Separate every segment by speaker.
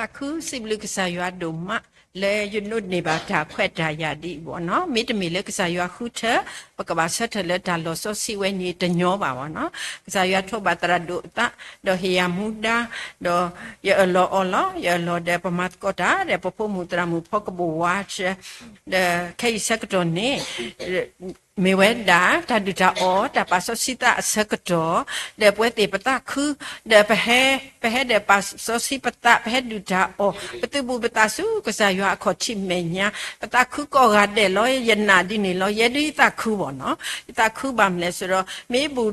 Speaker 1: တာခုစိဘလကစားရွာဒုမလေယနုနေပါတာခွက်တာရဒီဘောနော်မိတမီလေကစားရွာခုထပကဘာဆက်ထလေတာလောစောစီဝဲနေတညောပါဘောနော်ကစားရွာထောပါတရဒုတာဒေဟီယာမူဒါဒေယအလောအလောယလောဒေပမတ်ကောတာဒေပပမူတရမူဖကဘဝါချဒေခေစကတော်နေ မေဝဲဒါတဒူတာအောတပါစောစီတာစကတော်ဒေပွဲတေပတာခုဒေပဟဲပဟဲဒေပါစောစီပတာပဟဲဒူတာအောပတူဘူပတာစုကစားရွာအခေါ်ချိမေညာပတာခုကောရတဲ့လောယနာဒီနေလောယဒီတာခုပေါ့နော်တာခုပါမလဲဆိုတော့မေဘူ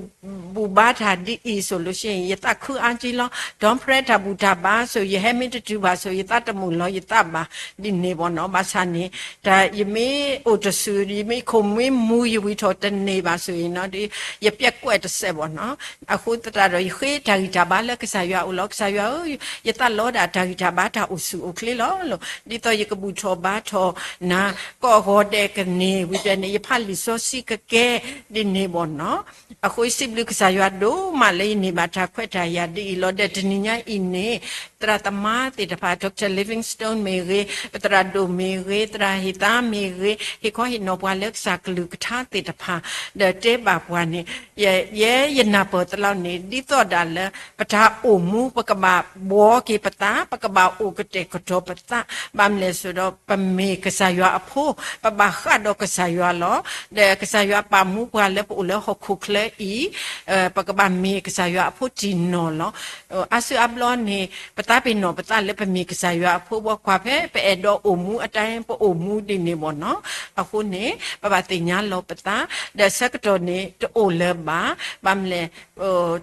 Speaker 1: ဘူဘာသာဒီအီဆိုလို့ရှိရင်ယတာခုအန်ဂျီလောဒေါန်ဖရက်တာဘူတာပါဆိုယဟဲမင်တူပါဆိုယတာတမှုလောယတာပါဒီနေပေါ့နော်ဘာသာနေဒါယမေအိုတဆူယမေခုံမွေးမူယဝီထောတနေပါဆိုရင်နော်ဒီရပြက်ကွက်တစ်ဆက်ပေါ့နော်အခုတတတော့ခေဒါဂီတာဘာလက်ကစားရွာဦးလောက်စားရွာယတလောဒါဒါဂီတာဘာတာဦးစုဦးကလေးလောလို့ဒီတော့ယကဘူးထောဘာထောနာကောဟောတဲ့ကနေဝီတနေယဖလီစောစီကကဲဒီနေပေါ့နော်အခုစစ်ဘလူကစားရွာဒိုမလေးနေပါတာခွက်တာရဒီလောတဲ့တနိညာအင်းနေတရတမတိတဖာဒေါက်တာလီဗင်စတုန်းမေရေတရဒိုမေရေတရဟီတာမေရေဟေခေါဟီနောပွာလက်စာကလူကထာတေတဖာတဲ့တေဘာဘွာနေရဲရဲယနာပေါ်တလောက်နေဒီတော့ဒါလပထာအိုမူပကဘာဘောကေပတာပကဘာအိုကတေကတော့ပတာဗမ်လေဆိုတော့ပမေကစားရွာအဖိုးပဘာခါတော့ကစားရွာလောတဲ့ကစားရွာပါမူဘွာလေပိုလေဟခုခလေဤပကဘာမေကစားရွာအဖိုးဂျီနော်လောအဆူအဘလောနေပတာပင်နော်ပတာလေပမေကစားရွာအဖိုးဘခွာဖဲပဲတော့အိုမူအတိုင်းပိုအိုမူဒီနေဘောနော်အခုနေပပတင်ညာလောပတာတဲ့စကတော်နေတိုလေပါဗမ်လေ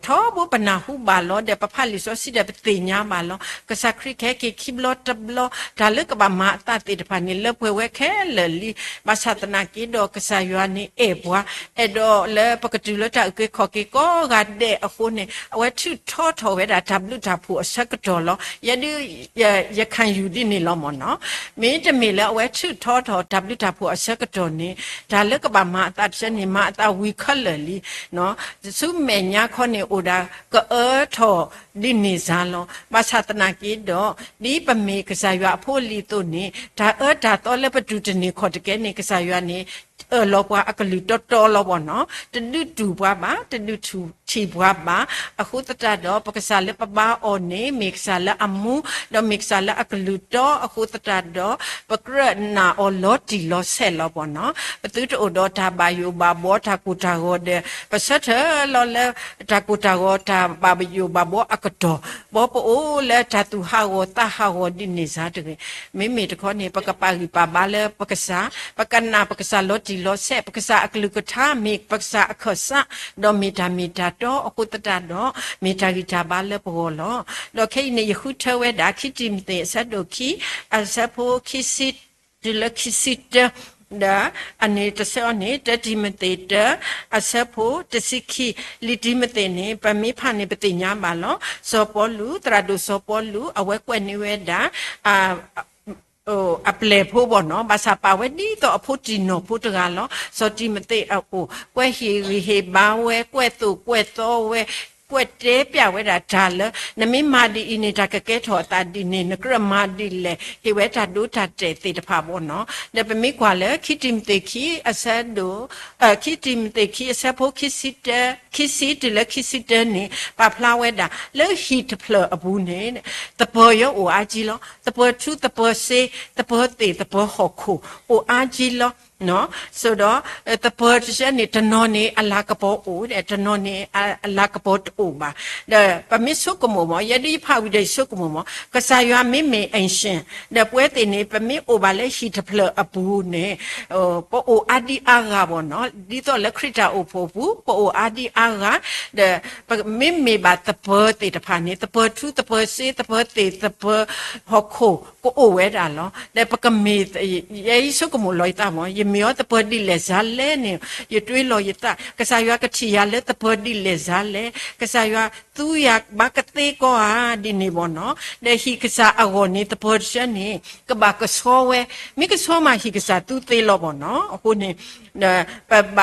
Speaker 1: ထောဘပနာဟုဘာလောတဲ့ပဖလီဆိုစီတဲ့တင်ညာပါလောကစားခရိခဲကေခိဘလောတဘလောဒါလကဘာမအတတေတဖာနေလပွဲဝဲခဲလလီမဆတ်နာကီတော့ကစားရွာနေအေဘွားအဲ့တော့လေပကတူလတာကေခေါကေကောဂတ်တဲ့အခုနေအဝဲထုထောထောဝဲတာ W တာဖူအစကတော်လောယဒီရခံယူဒီနေလောမနော်မင်းတမေလဲအဝဲထုထောထော W တာဖူအစကတော်နေဒါလကဘာမအတချက်နေမအတဝီခလလီနော်စုမေညာခေါနေအို ဒါကောထောဒီနေစားလောမဆတ်နာကီတော့ဒီပမေကစားရွာအဖို့လီတို့နေဒါအဒါတော့လည်းပတူတနေခေါ်တကယ်နေကစားရွာနေအလောပွားအကလူတော်တော်လောပေါ့နော်တနုတူပွားပါတနုထူချီပွားပါအခုတတတော့ပကစားလက်ပပါအော်နေမိကစားလက်အမှုတော့မိကစားလက်အကလူတော်အခုတတတော့ပကရနာအော်လောတီလောဆဲလောပေါ့နော်ပသူတို့တော့တာဘာယူဘာဘောတာကူတာဟောတဲ့ပစတ်လောလဲတာကူတာဟောတာဘာဘယူဘာဘောအကတော်ဘောပိုလဲတာသူဟာဟောတာဟာဟောဒီနေစားတဲ့မိမိတခေါနေပကပါလီပါဘာလဲပကစားပကနာပကစားလောတီလောဆက်ပကစားအကလူကထာမိပကစားအခဆာဒေါ်မီတာမီတာတော့အခုတတတော့မီတာဂီတာဘာလဲဘောလောတော့ခိနေယခုထဝဲဒါခိတိမတေဆက်ဒိုခိအစဖိုခိစစ်ဒီလခိစစ် ဒါအနေတဆောနေတတိမတေတအဆက်ဖို့တစိခိလီတိမတေနေပမေဖာနေပတိညာပါလောစောပေါ်လူတရဒုစောပေါ်လူအဝဲကွက်နေဝဲဒါအာဟိုအပလေဖို့ပေါ့နော်ဘာသာပါဝဲဒီတော့အဖို့တီနိုဖို့တကလောစောတိမတေအကိုကွဲဟီရီဟေဘာဝဲကွဲသူကွဲတော့ဝဲ ကွက်တဲပြဝဲတာဒါလနမိမာဒီအင်းနေတာကကဲထော်တာဒီနေနကရမာဒီလေဟေဝဲတာဒုတာတဲတေတဖာဘောနော်နပမိကွာလေခိတိမတေခိအဆဒိုအခခိတိမတေခိအဆဖိုခိစီတခိစီတလခိစီတနေပဖလာဝဲတာလေဟီတဖလအဘူးနေတပေါ်ရောအိုအာကြီးလောတပေါ်သူတပေါ်စေတပေါ်တေတပေါ်ဟောခုအိုအာကြီးလောနော်ဆိုတော့တပေါ်ချက်နေတနော်နေအလာကပေါ်အိုတဲ့တနော်နေအလာကပေါ်အိုပါဒါပမစ်ဆုကမောမယဒီဖာဝိတဲ့ဆုကမောမကဆာယွာမိမေအင်ရှင်ဒါပွဲတင်နေပမစ်အိုပါလဲရှိတဖလအပူနေဟိုပိုအိုအဒီအာဂါဘောနော်ဒီတော့လက်ခရတာအိုဖို့ဘူးပိုအိုအဒီအာဂါဒါမိမေပါတပေါ်တေတဖာနေတပေါ်သူတပေါ်စေတပေါ်တေတပေါ်ဟောခိုကိုအိုဝဲတာလောဒါပကမေယေဆုကမောလောတာမောယမေယောတပတိလေဇာလဲနေယတွေးလောယတကစားရွာကတိရလဲတပတိလေဇာလဲကစားရွာသူရဘကတေကောဟာဒီနေဘောနော်လေဟိကစားအဂောနေတပရှနေကဘာကဆောဝဲမိကဆောမဟိကစားသူသေးလောဘောနော်အခုနေပပ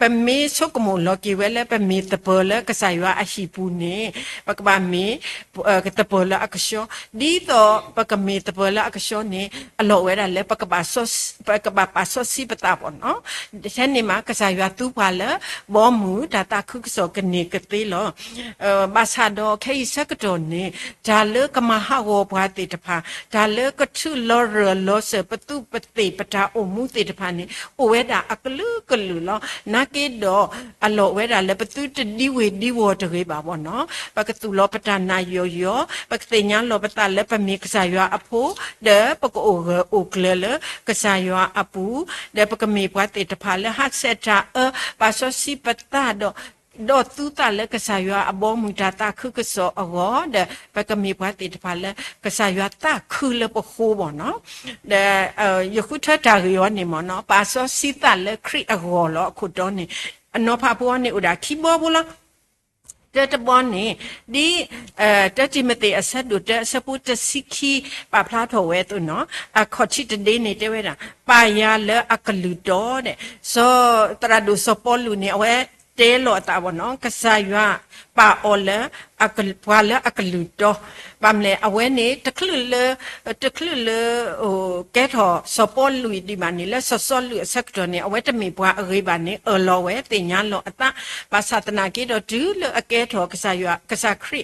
Speaker 1: ပမေဆုကမလောကီဝဲလဲပမေတပလကစားရွာအရှိပူနေပကဘာမေကတပလအကရှောဒီတော့ပကမေတပလအကရှောနေအလောဝဲတာလဲပကဘာဆော့ပကဘာပါဆော့စီပတာဘောနော်ဒီချက်နေမှာကစားရွာသူပါလဲဘောမူဒါတာခုကစောကနေကတိလောအဲဘာသာတော့ခေစကတော်နေဒါလကမဟာဝဘွားတေတဖာဒါလကထုလောရလောစပတုပတိပတာအမှုတေတဖာနေအိုဝဲတာအကလူကလူလောနာကေတော့အလောဝဲတာလဲပတုတဒီဝေဒီဝတခေပါဘောနော်ပကတူလောပတာနာယောယောပကတိညာလောပတာလဲပမေကစားရွာအဖိုးဒေပကအိုအိုကလလကစားရွာအပူဒေပကမေဘွားတေတဖာလဲဟတ်ဆက်တာအပါဆောစီပတာတော့တော့သူတလည်းကစားရွာအဘောမူတာတာခုကစောအဝတဲ့ပကမီပွားတိတဖာလည်းကစားရွာတာခုလပခိုးပေါ့နော်တဲ့ယခုထတာရောနေမနော်ပါစောစီတလည်းခရစ်အဝလောအခုတော့နေအနောဖာပွားနေဥဒါခိဘောဘူးလား တဲ့တပေါ်နေဒီအဲတက်တိမတေအဆက်တို့တက်စပုတစီခီပါဖလားတော်ဝဲသူနော်အခေါ်ချစ်တဲ့နေတဲဝဲတာပါရလအကလူတော်တဲ့ဆိုတရဒုစပေါ်လူနေဝဲတဲလောတာဘောနော်ကဆာရွာပါအော်လအကလပွာလအကလူတော်ပမ်လေအဝဲနေတခလူလတခလူလဟိုကဲထော်စပေါ်လူဒီမနီလဲဆော့ဆော့လူဆက်တော်နေအဝဲတမီပွာအရေးပါနေအလောဝဲတင်ညာလောအတပါသတနာကေတော့ဒူးလအကဲထော်ကဆာရွာကဆာခရီ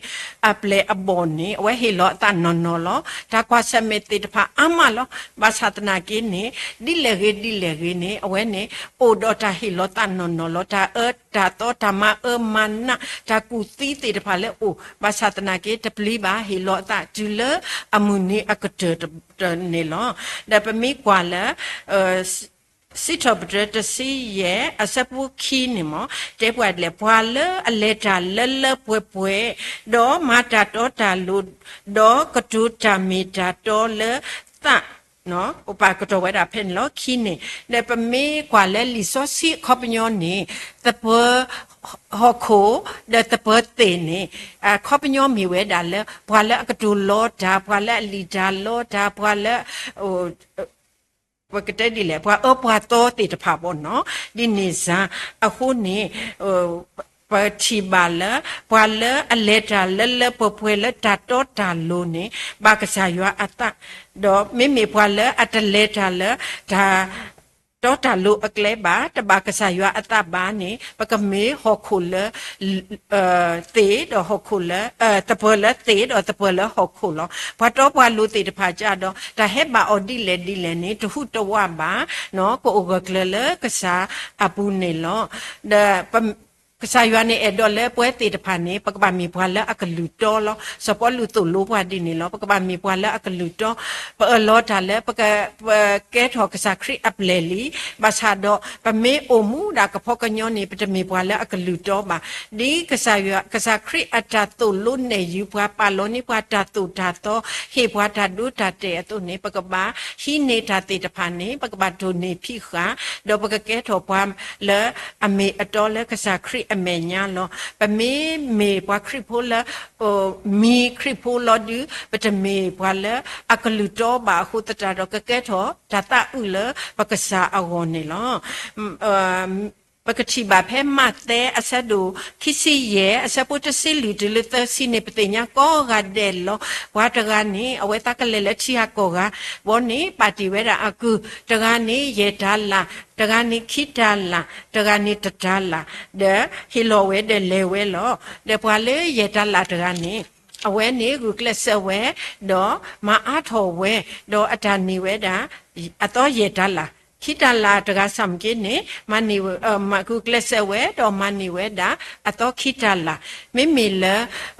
Speaker 1: အပလေအဘောနေအဝဲဟေလောအတနော်နော်လောဒါကွာဆမေတေတဖာအမလောပါသတနာကေနေဒီလေရေဒီလေရေနေအဝဲနေအိုဒေါ်တာဟေလောတနော်နော်လောဒါအဒါတော့ဓမ္မအမနာဒါကူတီတေတဖာလဲအိုပါသတနာကေတပလီပါဟေလောအတဂျူလအမှုနေအကတနေလောဒါပမိကွာလဲအဲစစ်တော့ပဒတစီရဲ့အစပူခီနေမတဲပွားလေပွာလအလက်တာလလပွဲပွဲဒေါ်မာတာတော်တာလူဒေါ်ကတူတာမီတာတော်လသ နော်ဥပကတော်ဝဲတာဖင်လောခီနေလေပမေကွာလဲလီဆိုစီခေါပညောနေတပဟခိုဒတပတေနေအခေါပညောမီဝဲတာလဲဘွာလဲအကတူလောတာဘွာလဲလီတာလောတာဘွာလဲဟိုဝကတဲ့ဒီလေဘွာအဘွာတော့တေတဖာပေါ့နော်ဒီနေစားအခုနေဟို ပတိပါလဘွာလအလက်တာလလပပွဲလတာတော့တာလို့နေဘာကစားရွာအတတော့မိမိဘွာလအတလက်တာလဒါတော့တာလို့အကလဲပါတဘာကစားရွာအတဘာနေပကမေဟောခုလအဲတေတော့ဟောခုလအဲတပလတေတော့တပလဟောခုလဘာတော့ဘွာလို့တေတဖာကြတော့ဒါဟဲ့ပါအော်ဒီလေဒီလေနေတဟုတဝပါနော်ကိုအကကလလကစားအပူနေလောဒါ ကစားရွာနေအဲ့တော့လဲပွဲတေတဖာနေပကပမီဘွာလဲအကလူတော်လောစပေါ်လူတူလိုဘွာဒီနေလောပကပမီဘွာလဲအကလူတော်ပအလောတာလဲပကကဲထောကစားခရစ်အပလေလီဘာသာတော့ပမေအိုမူဒါကဖောကညောနေပတမီဘွာလဲအကလူတော်ပါဒီကစားရွာကစားခရစ်အတာတူလုနေယူဘွာပါလောနေဘွာတာတူတာတော့ဟေဘွာတာဒုတာတဲ့အတုနေပကပဟိနေတာတေတဖာနေပကပဒုနေဖိခါတော့ပကကဲထောဘွာလဲအမေအတော်လဲကစားခရစ်အမေညာလောပမေမေဘွာခရစ်ဖိုလာဟိုမီခရစ်ဖိုလာဒီပတမေဘွာလာအကလူတော့ဘာခုတတာတော့ကကဲတော့ဒတာဥလပကစားအဝနေလောအ ပကတိဘာဖဲမတ်တဲ့အဆက်တို့ခီစီရဲ့အဆက်ပုတ်စီလီဒလသစီနေပတိညာကောဂဒဲလောဝါတကနေအဝဲတကလေလက်ချီဟာကောကဘောနေပါတီဝဲတာအကူတကနေရေဒါလာတကနေခိတာလာတကနေတတာလာတဲ့ဟီလိုဝဲတဲ့လေဝဲလောတဲ့ဘွာလေရေဒါလာတကနေအဝဲနေကူကလဆဝဲတော့မအားထော်ဝဲတော့အတာနေဝဲတာအတော့ရေဒါလာ ခိတလာတကဆမ်ကိနေမနီဝမကုကလဆဝဲတော့မနီဝဲတာအတော့ခိတလာမိမိလ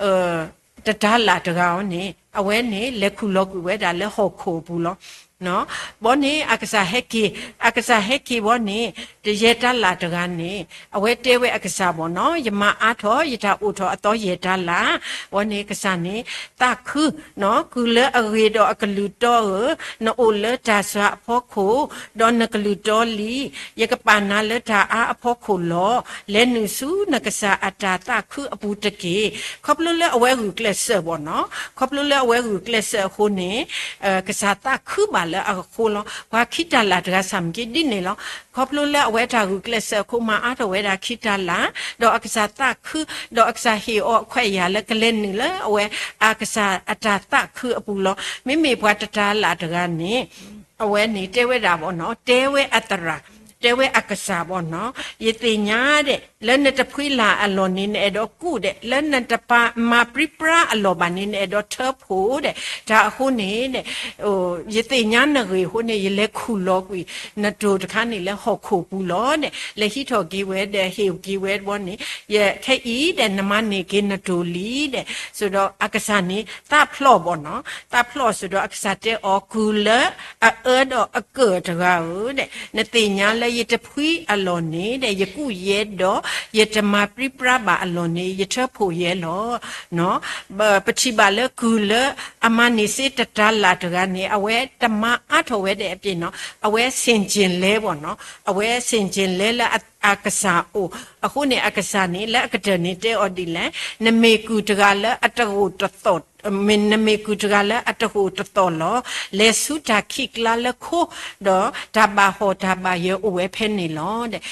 Speaker 1: အတဒါလာတကောင်နေအဝဲနေလက်ခုလောက်ကူဝဲတာလက်ဟော်ခိုဘူးလော နော်ဘောနေအကစားဟက်ကီအကစားဟက်ကီဘောနေတရေတလာတကနေအဝဲတဲဝဲအကစားဘောနော်ယမအားထောယထာဥထောအတော်ရေတလာဘောနေကစားနေတခုနော်ကူလအရေတော့အကလူတော့နော်အိုလတာဆွာအဖို့ခိုဒေါ်နကလူတော်လီယကပနာလတာအားအဖို့ခိုလောလဲနုစုနကစားအတာတခုအပူတကေခေါပလလအဝဲကူကလဆဘောနော်ခေါပလလအဝဲကူကလဆခိုနေအဲကစားတခုပါလအခိုလောဝါခိတလာတကဆမ်ကိဒီနေလောခေါပလလအဝဲတာကူကလဆခိုမအားတဝဲတာခိတလာဒေါ်အကစားတခုဒေါ်အကစားဟီအောခွဲရလကလင်းနေလအဝဲအကစားအတာတခုအပူလောမိမိဘွားတတာလာတကနေအဝဲနေတဲဝဲတာပေါ့နော်တဲဝဲအတရာတဲဝဲအကစားပေါ့နော်ယတိညာတဲ့ လက်နဲ့တဖွေးလာအလွန်နေနဲ့တော့ကုတဲ့လက်နဲ့တပါမာပရိပရာအလောပါနေနဲ့တော့ထဖို့တဲ့ဒါအခုနေတဲ့ဟိုယတိညာနရေဟိုနေရလက်ခုလောကွီနတူတခါနေလဲဟော့ခုပူလောတဲ့လက်ဟိထော်ဂီဝဲတဲ့ဟေဂီဝဲဘောနေရဲ့ခဲဤတဲ့နမနေကေနတူလီတဲ့ဆိုတော့အကစားနေတာဖလော့ပေါ့နော်တာဖလော့ဆိုတော့အကစားတဲ့အော်ကူလအအဲတော့အကေတကားဟုတ်တဲ့နတိညာလဲယတဖွေးအလောနေတဲ့ယကုရဲတော့ယတမပရိပရပါအလောနေယထဖို့ရဲလောနော်ပတိပါလကူလအမနိစေတတလာတကနေအဝဲတမအထောဝဲတဲ့အပြင်နော်အဝဲစင်ကျင်လဲပေါ့နော်အဝဲစင်ကျင်လဲလာအကစားအိုအခုနေအကစားနေလက်အကတနေတဲ့အော်ဒီလဲနမေကူတကလည်းအတဟုတသော့မင်းနမေကူတကလည်းအတဟုတသော့လောလေစုတာခိကလာလခိုတော့တဘာဟောတဘာယေအဝဲဖဲနေလောတဲ့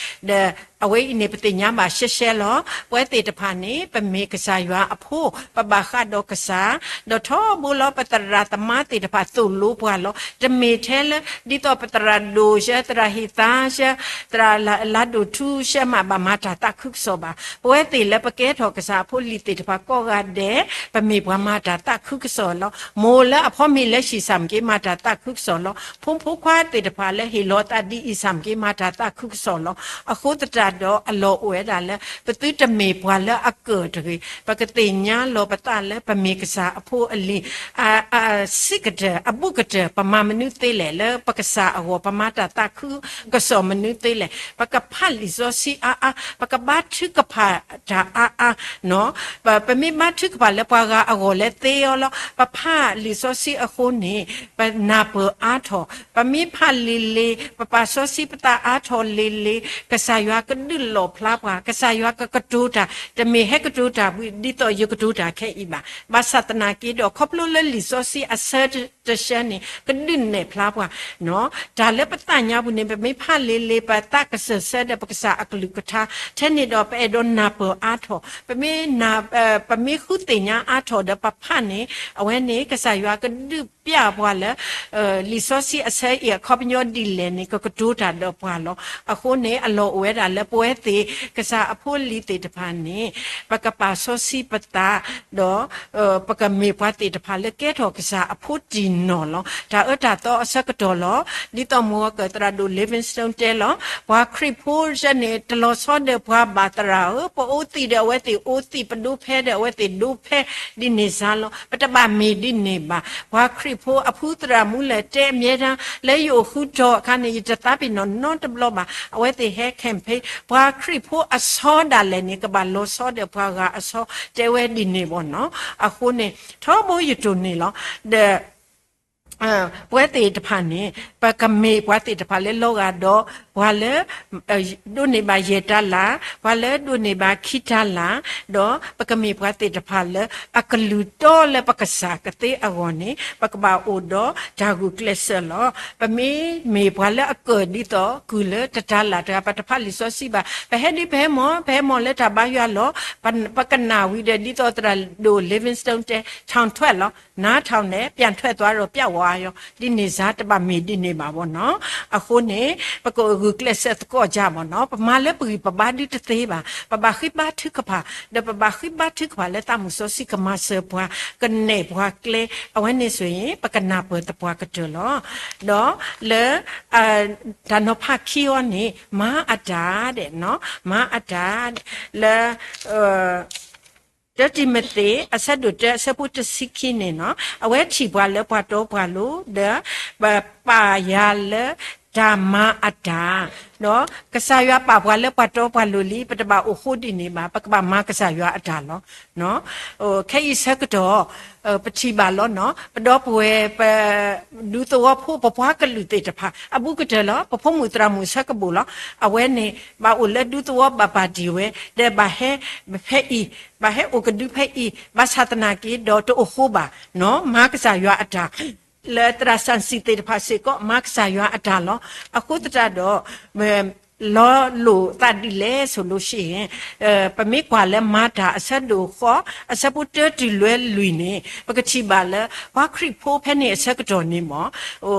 Speaker 1: အဝိနေပတိညာမှာရှက်ရှဲလောပွဲတေတဖာနေပမေကစားရွာအဖို့ပပခတ်တော့ကစားတော့ထောဘူလောပတရတမတေတဖာသူ့လိုပွားလောတမေထဲလဒီတော့ပတရဒိုရှတရဟိတာရှတရလာဒိုထူရှမဘာမတာတခုဆောပါပွဲတေလပကဲထောကစားဖို့လီတေတဖာကောကတဲ့ပမေဘွားမတာတခုဆောလောမိုလအဖောမေလက်ရှိစမ်ကေမတာတခုဆောလောဖုံဖုခွာတေတဖာလဲဟီလောတဒီအီစမ်ကေမတာတခုဆောလောအခုတတတော့အလောဝဲတာလဲပတိတမေဘွာလဲအကောတကြီးပကတိညာလောပတလဲပမေကစားအဖို့အလီအာအာစိကတဲ့အပုကတဲ့ပမမနုသေးလေလဲပကစားအဝပမတာတခုကစောမနုသေးလေပကဖတ်လီဇောစီအာအာပကဘာထုကဖာဒါအာအာနော်ပပမေမထုကဖာလဲပွားကအဝလဲသေးရောလောပဖလီဇောစီအခုနေပနာပအားထောပမေဖလီလီပပဇောစီပတာအားထောလီလီကစားရွာကนึลอพลาบากษายากกระดูดาจะมีให้กระดูดาดิต่อยกระดูดาแค่อีมามาสัตนากีดอกครบลุลลิโซซีอเซอร์ ဒလောဖလားပွားကစားရွာကကတူတာတမေဟက်ကတူတာဒီတော့ယကတူတာခဲဤပါမသတနာကီတော့ခေါပလိုလဲလီဇောစီအဆတ်တရှန်နေကဒင်းနေဖလားပွားနော်ဒါလည်းပတညာဘူးနေပမေဖလေးလေးပတကဆဆက်တဲ့ပကစားအကလူကထာထဲနေတော့ပဲတော့နာပအားထောပမေနာပမေခုတင်ညာအားထောတဲ့ပဖနေအဝဲနေကစားရွာကဒုပြပွားလဲလီဆိုစီအဆဲရခေါပညောဒီလဲနေကကဒူတာတော့ပွားလောအခုနေအလောဝဲတာလဲပွဲသေးကစားအဖို့လီတေတဖာနေပကပါဆိုစီပတာတော့ပကမေပွားတေတဖာလဲကဲထောကစားအဖို့ဒီနော်လောဒါအတာတော့အစကတော်လောဒီတော့မောကတရာဒို Livingstone တဲလောဘွာခရစ်ဖိုးရနေတလောစောတဲ့ဘွာဘာတရာပိုအိုတီတဲ့ဝဲတီအိုတီပဒုဖဲတဲ့ဝဲတီဒုဖဲဒီနေစားလောပတပါမေဒီနေပါဘွာခရစ်ဖိုးအဖူးတရာမူလဲတဲအမြဲတမ်းလဲယိုခုတော့ခါနေတတာပီနော်နော်တဘလောပါအဝဲတီဟဲကမ်ပိဘွာခရစ်ဖိုးအစောဒါလဲနေကဘာလောစောတဲ့ဘွာကအစောတဲဝဲဒီနေပေါ့နော်အခုနေထောမိုးရတူနေလောတဲ့အဲ ဘွဲတေတဖာနေပကမေဘွဲတေတဖာလေလောကတော့ဘွာလေဒုနေပါယေတလာဘွာလေဒုနေပါခိတလာတော့ပကမေဘွဲတေတဖာလေအကလူတော့လေပကစားကတိအဝနေပကဘာအိုတော့ဒါဂုကလဆလောပမေမေဘွာလေအကဒီတော့ကူလေတတလာတပတဖာလီဆိုစီပါဘဟဲဒီဘဲမောဘဲမောလေတဘာရလောပကနာဝီတဲ့ဒီတော့တရဒို Livingstone တဲ့ချောင်ထွက်လောနားထောင်နဲ့ပြန်ထွက်သွားတော့ပြက်ဝါရောဒီနေစားတပမေဒီနေပါဘောနော်အခုနေပကိုဂုကလဆက်ကောကြပါနော်ပမာလည်းပီပဘာဒီတသေးပါပဘာခိဘာထုကပါဒပဘာခိဘာထုကပါလက်တမှုစောစီကမဆဘွားကနေဘွားကလေအဝနေဆိုရင်ပကနာပွတဘွားကတလောတော့လေအာဒါနဖခီယောနေမာအတာတဲ့နော်မာအတာလေအာ တတတိမတေအဆက်တို့တဆပုတစိခိနေနော်အဝဲချီပွားလဲပွားတော့ပွားလို့ဒါပါရလဲ ဓမ္မအတ္တနော်ကဆာယပပွားလဲပွားတော့ပွားလို့လီပတပါအခုဒီနေမှာပကပမကဆာယအတ္တလောနော်ဟိုခဲဤဆက်တော့ပတိပါလောနော်ပတော့ပွဲပဒူတော့ဖို့ပပွားကလူတေတဖာအပုကတလောပဖို့မူတရာမူဆက်ကဘူလောအဝဲနေဘာဥလက်ဒူတော့ဘပါဒီဝဲတဲ့ဘာဟဲဖဲဤဘာဟဲဥကဒူဖဲဤဘာသတနာကီဒေါ်တိုခုပါနော်မာကဆာယအတ္တ လေတရာဆန်စီတေတဖာစေကောမတ်ဆာယအတာလောအခုတတတော့လောလိုတတ်ဒီလေဆိုလို့ရှိရင်အဲပမိကွာလဲမာတာအဆက်တို့ခေါ်အဆက်ပုတ္တီလွဲလူနေပကတိပါလဲဘာခရစ်ဖိုးဖဲနေအဆက်တော်နေမောဟို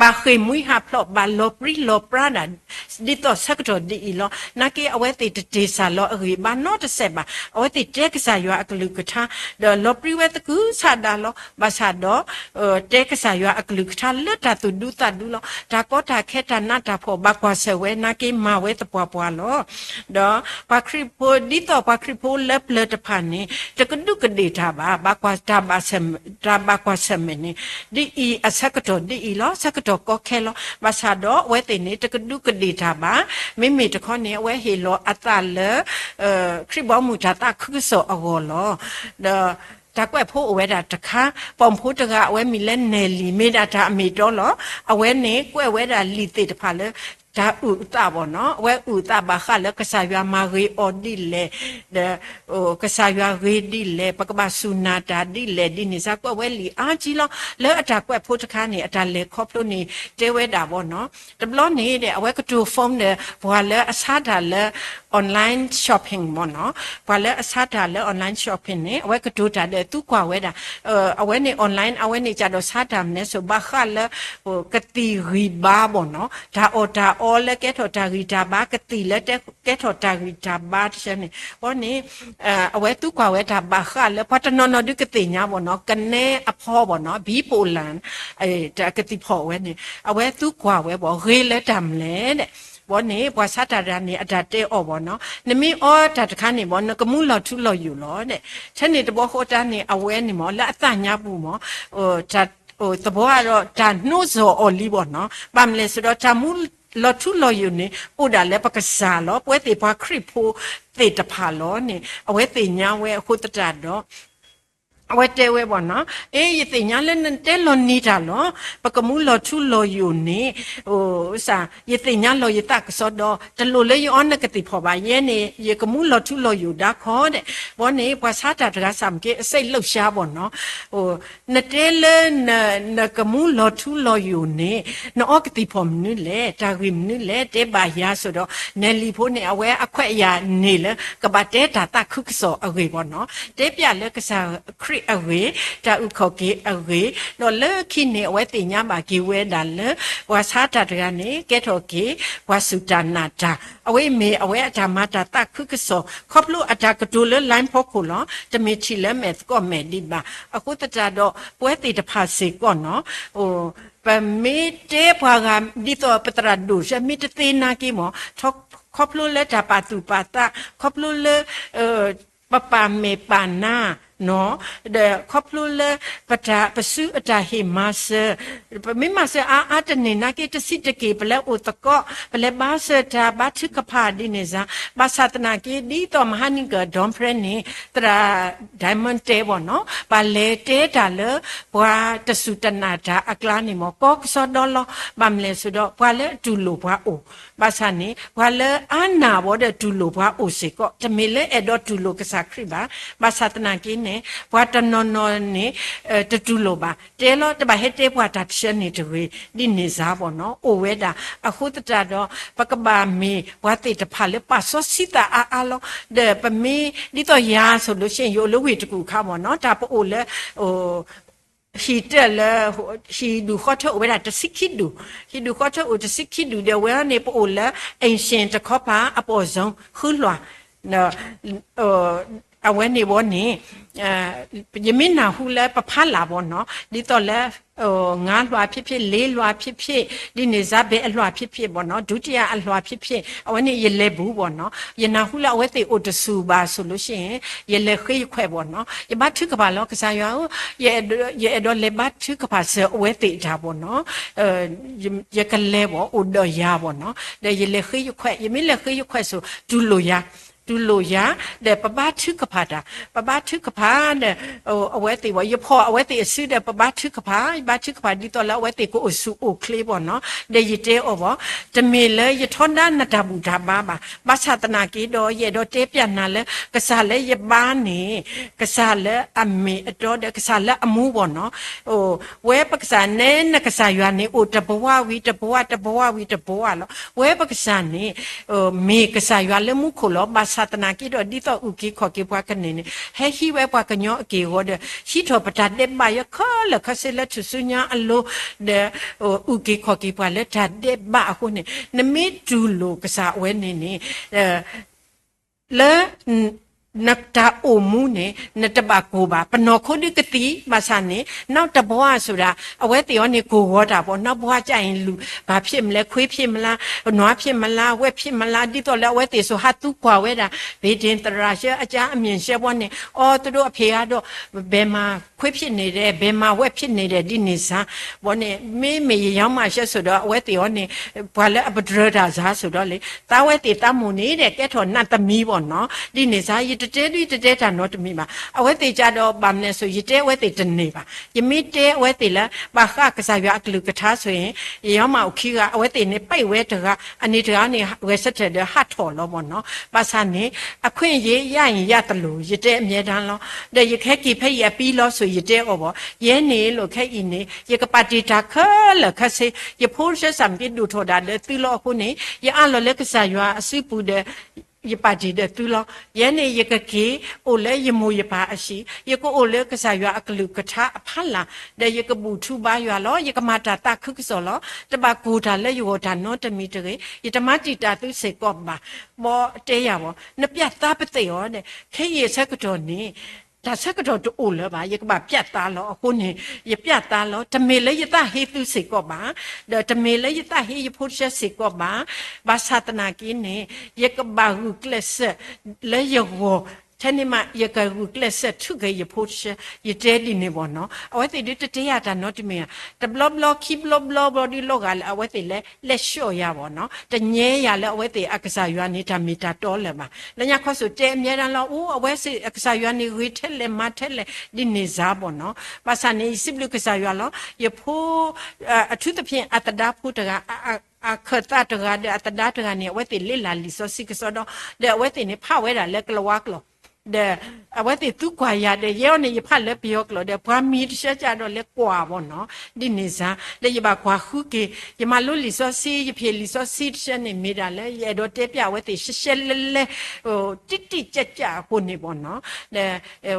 Speaker 1: လစ်ဆက်ဒီတော့ကမာအမနာဘာခရစ်ဖိုးတေတဖာလောမဆာနေပချိပါလဲဘာခရစ်ဖိုးတေတဖာနေဖဲနေအဆက်တော်နေအဝဲတေနေအဘာခေမွိဟာဖလောဘာလောပရီလောပရာနာဒီတော့ဆက်တော့ဒီလောနာကေအဝဲတေတေဆာလောအဂီဘာနော့တဆက်ပါအဝဲတေတဲကစားရွာအကလူကထားလောပရီဝဲတကူဆာဒါလောဘာဆာတော့တဲကစားရွာအကလူကထားလက်တာသူဒူတာဒူလောဒါကောတာခဲတာနာတာဖောဘာကွာဆဝဲနာကေမာဝဲတပွားပွားလောတော့ပါခရီပိုဒီတော့ပါခရီပိုလက်လက်တဖာနေတကဒုကဒေတာပါဘာကွာတာဘာဆမ်တာဘာကွာဆမ်နေဒီအအဆက်ကတော့ဒီလောဆက်တော့ကောခဲလောမဆာတော့ဝဲတင်နေတကဒုကဒေတာပါမိမိတခေါနေဝဲဟေလောအတလအဲခရစ်ဘောမူတာတခုဆောအဂောလောဒါတကွက်ဖို့အဝဲတာတခါပုံဖို့တကအဝဲမီလဲနယ်လီမေတာတာအမီတော့လောအဝဲနေကွက်ဝဲတာလီတေတဖာလဲ ဒါဥတာဘောနော်ဝဲဥတာဘာခလကဆာယမာရီအော်ဒီလေဒဟိုကဆာယရီဒီလေပကပဆူနာတာဒီလေဒီနေစားကွက်ဝဲလီအာကြီးလောလဲအတာကွက်ဖို့တခါနေအတာလေခေါပလို့နေတဲဝဲတာဘောနော်တဘလို့နေတဲ့အဝဲကတူဖုန်းတဲ့ဘွာလဲအစားတာလဲ online shopping မောနော်ဘွာလဲအစားတာလဲ online shopping နေအဝဲကတူတာတဲ့သူကွာဝဲတာအဝဲနေ online အဝဲနေကြတော့စားတာမနေဆိုဘာခလဲဟိုကတိရီဘာဘောနော်ဒါအော်ဒါအော်လဲကဲထော်တာဂီတာဘာကတိလဲတဲ့ကဲထော်တာဂီတာဘာတရှနေဘောနေအဝဲသူကွာဝဲတာဘာခလဲဖတ်တနော်နော်ဒုကတိညာဘောနော်ကနေအဖောဘောနော်ဘီပိုလန်အဲတာကတိဖော်ဝဲနေအဝဲသူကွာဝဲဘောရေလဲတမ်လဲတဲ့ဘောနေဘွာစတာရနေအတတဲအော်ဘောနော်နမီအော်တတခါနေဘောနကမှုလော်ထုလော်ယူလောတဲ့ချက်နေတဘောဟိုတာနေအဝဲနေမောလက်အတညာပူမောဟိုတဟိုတဘောကတော့ဒါနှုတ်စောအော်လီဘောနော်ပမ်လဲဆိုတော့တမှု လော်ထုလော်ယူနေဥဒါလဲပကစားလောပွဲတေဘွာခရစ်ဖိုတေတဖာလောနေအဝဲတေညာဝဲအခုတတတော့အ ဝဲတဲဝဲပေါ့နော်အေးရတဲ့ညာလည်းတဲလော်နေတာလောပကမှုလော်ထုလော်ယူနေဟိုစာရတဲ့ညာလော်ရတကစောတော့တလူလေယောနကတိဖော်ပါရဲနေရကမှုလော်ထုလော်ယူဒါခေါ်တဲ့ဘောနေဘွာစားတာတကားစမ်ကေအစိတ်လှုပ်ရှားပေါ့နော်ဟိုနတဲလဲနနကမှုလော်ထုလော်ယူနေနောကတိဖော်မနုလေတာဂိမနုလေတဲပါရဆိုတော့နယ်လီဖိုးနေအဝဲအခွက်အရာနေလေကဘာတဲတာတခုကစောအဝေပေါ့နော်တဲပြလဲကစားခရ spirit away ta u kho ke away no le khi ne we ti nya ma ki we da le wa sa ta da ga ne ke tho ke wa su ta na ta away me away a ta ma ta ta khu ke so kho plu a ta ka du le line pho ko lo ta me chi le me ko me di ba a ko ta ta do pwe ti ta pha se ko no ho ပမေတေဖွာကဒီတော့ပတရဒုရှမိတသိနာကိမောထောခပ်လို့လက်တာပါတူပါတာခပ်လို့လေပပမေပနာ နော်တဲ့ခေါပလူလပတာပစုအတာဟိမဆမိမဆအာအတနေနာကေတစိတကေပလဲဥတကောပလဲဘာစတာဘာချကဖာဒီနေစာဘာသတနာကေဒီတော့မဟာနိကဒွန်ဖရနေတရာဒိုင်မွန်တဲဘောနော်ဘာလဲတဲတာလဘွာတဆုတနာတာအကလာနေမောကောကစောဒေါ်လဘာမလဲဆိုတော့ဘွာလဲအတူလိုဘွာအို ဘာသာနေဘွာလဲအာနာဘောတဲ့တူလိုဘွာအိုစေကောတမေလဲအဲ့တော့တူလိုကစားခရိပါဘာသတနာကေနေဘွာတနော်နော်နေတတူလိုပါတဲလို့တပါဟဲတဲဘွာတာရှနေတူဒီနေစားပေါ့နော်အိုဝဲတာအခုတတတော့ပကဘာမီဘွာတေတဖာလေပါဆောစီတာအာအာလောတဲ့ပမီဒီတော့ရာဆိုလို့ရှိရင်ရိုလိုဝေတကူခါပေါ့နော်ဒါပို့လေဟို he tell he du khoto we da tsikhidu he du khoto u tsikhidu de we ne po la ancient khopa apo zong khu lwa no uh အဝဲနေဘောနေအဲယမင်းနာဟုလဲပဖလာဘောနော်ဒီတော့လဲဟိုငါးလွှာဖြစ်ဖြစ်လေးလွှာဖြစ်ဖြစ်ဒီနေဇဘဲအလွှာဖြစ်ဖြစ်ပေါ့နော်ဒုတိယအလွှာဖြစ်ဖြစ်အဝဲနေရလဲဘူးပေါ့နော်ယနာဟုလဲအဝဲတေအိုတဆူပါဆိုလို့ရှိရင်ရလဲခေးခွဲပေါ့နော်ယဘထုကပါလောကစားရအောင်ရရတော့လေဘထုကပါဆအဝဲတေတာပေါ့နော်အဲရကလဲပေါ့အိုတော့ရပေါ့နော်တဲ့ရလဲခေးခွဲယမင်းလဲခေးခွဲဆိုဒူလိုရ တူလို့ရတဲ့ပပထုကဖာတာပပထုကဖာတဲ့ဟိုအဝဲတေဘောရဖောအဝဲတေအစုတဲ့ပပထုကဖာပထုကဖာဒီတော့လာအဝဲတေကိုအစုအိုကလေးပေါ့နော်တဲ့ရတဲအောဘောတမေလေရထွန်ဒနတဘူဒါပါပါမသတနာကေတော့ရတော့တဲပြနာလဲကစားလဲရပါနေကစားလဲအမေအတော်တဲ့ကစားလဲအမှုပေါ့နော်ဟိုဝဲပကစားနဲနကစားရွာနေအိုတဘဝဝီတဘဝတဘဝဝီတဘဝလောဝဲပကစားနေဟိုမေကစားရွာလဲမှုခိုလောမသတနာကိတော့ဒီတော့ဥကိခေါ်ကေပွားကနေနေဟဲဟိဝဲပွားကညောအကေဟောတဲ့ရှိတော်ပတာတဲ့မယခလခဆလချဆုညာအလိုတဲ့ဥကိခေါ်ကေပွားလက်တာတဲ့မအခုနေနမိတူလိုကစားဝဲနေနေအဲလဲ နတ်တာအိုမှုနဲ့နတဘကိုပါပနော်ခုဒီကတိမဆန်နေနောက်တဘွားဆိုတာအဝဲတေောနေကိုဝေါ်တာပေါ့နောက်ဘွားကြရင်လူဘာဖြစ်မလဲခွေးဖြစ်မလားနွားဖြစ်မလားဝက်ဖြစ်မလားဒီတော့လဲဝဲတေဆိုဟာသူကွာဝဲတာဘေးတင်တရာရှဲအကြအမြင်ရှဲဘွားနေအော်သူတို့အဖေကတော့ဘယ်မှာခွေးဖြစ်နေတယ်ဘယ်မှာဝက်ဖြစ်နေတယ်ဒီနေစားဘောနေမေးမေရောင်းမှရှက်ဆိုတော့အဝဲတေောနေဘာလဲအပဒရတာစားဆိုတော့လေတာဝဲတေတမှုနေတဲ့ကဲထော်နတ်သမီးပေါ့နော်ဒီနေစားရတဲတိတတဲတာနော်တမိပါအဝဲတေကြတော့ဗာမလဲဆိုရတဲဝဲတေတနေပါယမိတဲဝဲတေလာပါခကစားရအကလူကထားဆိုရင်ရောမအခီကအဝဲတေနေပိတ်ဝဲတကအနေတကနေဝဲဆက်တဲ့ဟတ်ထော်လို့ပေါ့နော်ပါစနေအခွင့်ရေးရရင်ရတယ်လို့ရတဲအမြဲတမ်းလို့တဲ့ရခဲကိဖိတ်ရပြီးလို့ဆိုရတဲဩဘောရဲနေလို့ခဲဤနေရကပါတီတာခလခစေရဖိုးရှစံပြဒူထော်ဒါတဲ့တီလို့ခုနေရအလောလက်ကစားရအစိပူတဲ့ 也把这的对了，也那一个给，后来一毛一把阿些，一个后来个啥月个六个差判了，那一个不出八月了，一个马扎打去说了，这把古扎了有他那这米这个，一他妈的打都谁管吧？我这样哦，那别打不得哦呢，开业才个着呢。 ဒါဆက်ကတော်တူလပါယကပါပြတ်သားလောအခုနေယပြတ်သားလောတမေလည်းယတဟေသူစေကောပါတမေလည်းယတဟေယဖို့ချက်စေကောပါဘာသာတနာကင်းနေယကပါဟုကလစလည်းယော တနေ့မှရကကူကလဆက်ထုကရဖို့ရှရတဲဒီနေဘောနော်အဝဲတိတတရတာနော်တမင်တဘလဘလခိဘလဘလဘဒီလောကအဝဲတိလဲလက်လျှော့ရဘောနော်တညဲရလဲအဝဲတိအကစားရွာနေတာမီတာတော်လဲမှာလညာခွဆိုတဲအမြဲတမ်းလောဦးအဝဲစီအကစားရွာနေဝေထက်လဲမထက်လဲဒီနေစားဘောနော်ပါစနေစိဘလကစားရွာလောရဖို့အထုသဖြင့်အတဒါဖို့တကအခတတကတဲ့အတဒါတကနေဝဲတိလစ်လာလီဆိုစိကစောတော့တဲ့ဝဲတိနေဖဝဲတာလဲကလဝါကလော တဲ့ဝတ်တိသူကွာရတဲ့ရောနေရဖက်လက်ပြောကလို့တဲ့ဘွားမီတရှက်ကြတော့လက်ကွာပေါ့နော်ဒီနေစားတဲ့ရပါကွာခုကေရမလို့လီစောစီရဖေလီစောစီတရှက်နေမိတာလဲရတော့တဲပြဝတ်တိရှက်ရှက်လဲလဲဟိုတိတိကြက်ကြကိုနေပေါ့နော်တဲ့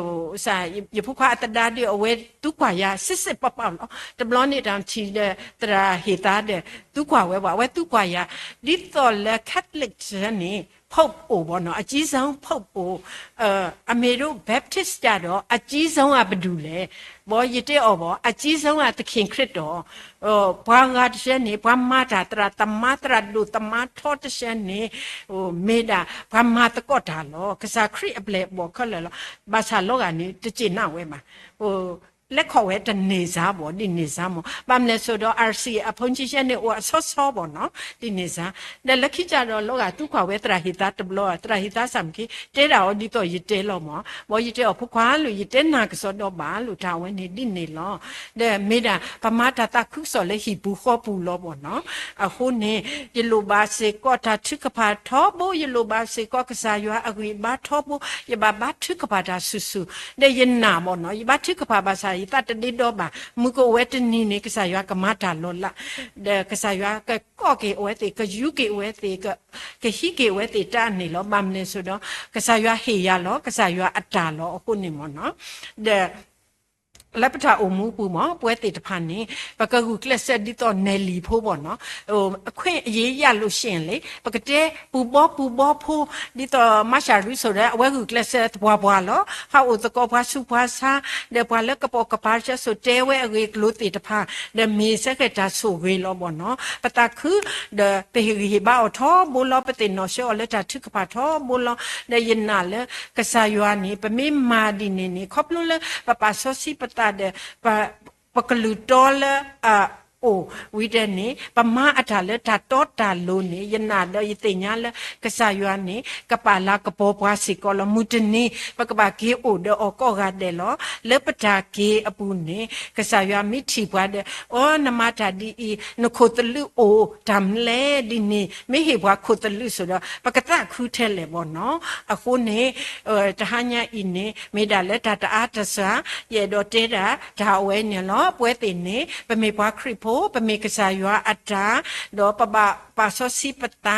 Speaker 1: ဟိုစာရဖုခွာအတဒါဒီအဝဲသူကွာရစစ်စစ်ပ ပလို့တဘလနေတန်ချီတဲ့တရာဟေတာတဲ့သူကွာဝဲပါဝဲသူကွာရဒီတော့လဲကက်လစ်နေဖုတ်အိုဘောနော်အကြီးဆုံးဖုတ်အိုအဲအမေတို့ Baptist ကြတော့အကြီးဆုံးကဘယ်သူလဲဘောရတဲ့အော်ဘောအကြီးဆုံးကသခင်ခရစ်တော်ဟိုဘွားငါတရှက်နေဘွားမတာတရာတမတရာလူတမထောတရှက်နေဟိုမေတာဘွားမတကော့တာလောကစားခရစ်အပလေဘောခက်လောဘာသာလောကနေတကျနာဝဲမှာဟို လက်ခေါ်ဝဲတနေစားပေါ့ဒီနေစားမို့ပမ်လဲဆိုတော့ RC အဖုန်ကြီးရှက်နေဟိုအဆော့ဆော့ပေါ့နော်ဒီနေစားလက်လက်ခိကြတော့လောကသူ့ခေါ်ဝဲတရာဟိတာတဘလောတရာဟိတာဆမ်ခိတဲတာဟောဒီတော့ရတဲလောမောဘောရတဲဖခွာလို့ရတဲနာကစောတော့ပါလို့ဒါဝဲနေဒီနေလောတဲ့မေတာပမတာတခုစောလေဟိဘူးခေါ်ပူလောပေါ့နော်အခုနေယလိုပါစေကောတာထုကဖာထောဘောယလိုပါစေကောကစားရွာအကွေဘာထောဘောယဘာဘာထုကဖာတာဆူဆူတဲ့ယနာမောနော်ယဘာထုကဖာဘာစာ yi ta tadi do ba mu ko wet ni ni ka sa ya ka ma ta lo la de ka sa ya ka ko ke we te ka yu ke we te ka ka hi ke we te ta ni lo bam ne so do ka sa ya he ya lo ka sa ya atta lo ko ni mo no de လ ပတာအမှုပူမပွဲတေတဖာနေပကကူကလဆက်ဒီတော့နယ်လီဖိုးပေါ့နော်ဟိုအခွင့်အရေးရလို့ရှရင်လေပကတဲ့ပူဘောပူဘောဖိုးဒီတော့မရှာရူဆိုတဲ့အဝဲကူကလဆက်ဘွားဘွားလောဟာဥတကောဘွားစုဘွားစာတဲ့ဘွားလက်ကပေါ်ကပါချက်ဆိုတဲဝဲအဝေကလို့တေတဖာတဲ့မေစက်ကတာဆိုဝေလောပေါ့နော်ပတာခုတဲ့ပေဟီဘာအထောဘူလောပတေနော်ရှောလက်တာထုကပါထောဘူလောတဲ့ယနာလေကဆာယွာနေပမေမာဒီနေနေခေါပလို့လေပပဆောစီပတာတဲ့ပပကလူတော်လေ အာအိုဝိတဲ့နေပမအထာလေတာတော့တာလို့နေယနာလေယတိညာလေကဆာယွာနေကပါလာကပေါ်ပွားစီကောလမုတနေပကပါကေအိုဒေအောကောကတဲ့လောလေပတာကေအပူနေကဆာယွာမိထီပွားတဲ့အောနမတာဒီဤနခိုတလူအိုဒမ်လေဒီနေမေဟေဘွားခိုတလူဆိုတော့ပကတခုထဲလေဘောနော်အခုနေတဟညာဤနေမေဒါလေတာတာတဆာရေတော့တဲတာဒါဝဲနေလောပွဲတင်နေပမေဘွားခရစ်ဖိုပမေကဆာယွာအတာတော့ပပပါဆောစီပတာ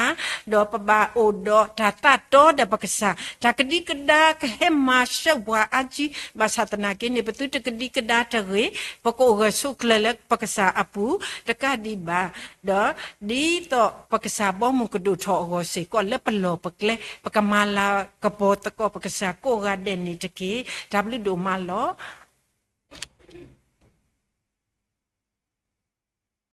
Speaker 1: တော့ပပအိုတော့ဒါတတော့တဲ့ပကဆာဒါကတိကဒါကဟဲမရှောဘွာအကြီးဘာသတနာကိနေပတုတကတိကဒါတရေပကိုရဆုကလလပကဆာအပူတကဒီဘာတော့ဒီတော့ပကဆာဘောမကဒုထောဟောစေကောလက်ပလောပကလေပကမာလာကပေါ်တကောပကဆာကိုရတဲ့နေတကေ W ဒိုမာလော